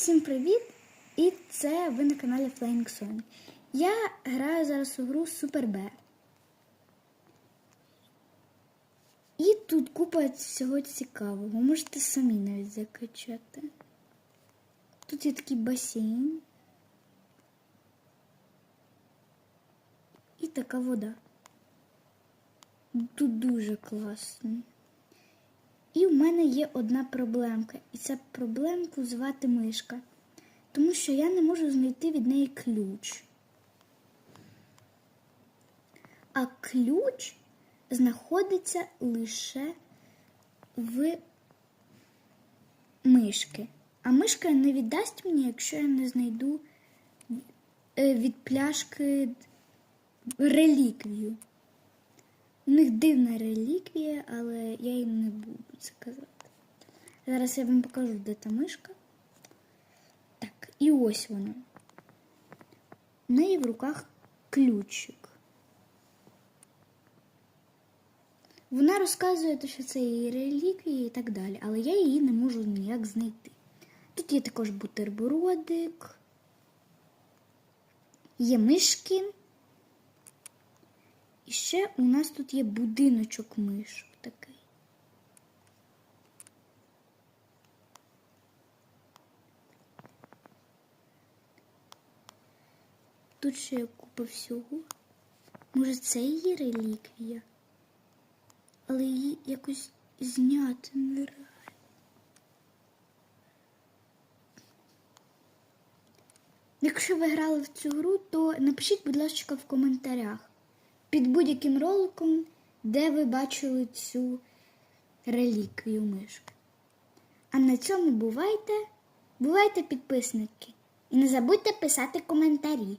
Всім привіт! І це ви на каналі Flying Sony. Я граю зараз у гру Super Bear. І тут купа всього цікавого. Можете самі навіть закачати. Тут є такий басейн. І така вода. Тут дуже класно. І в мене є одна проблемка, і ця проблемку звати мишка, тому що я не можу знайти від неї ключ. А ключ знаходиться лише в мишки. А мишка не віддасть мені, якщо я не знайду е, від пляшки реліквію. У них дивна реліквія, не казати. Зараз я вам покажу, де та мишка. Так, і ось вона. У неї в руках ключик. Вона розказує, що це її реліквія і так далі, але я її не можу ніяк знайти. Тут є також бутербродик, є мишки. І ще у нас тут є будиночок мишок такий. Тут ще є купа всього. Може, це її реліквія? Але її якось зняти нереально. Якщо ви грали в цю гру, то напишіть, будь ласка, в коментарях під будь-яким роликом, де ви бачили цю реліквію мишки. А на цьому бувайте, бувайте підписники. І не забудьте писати коментарі.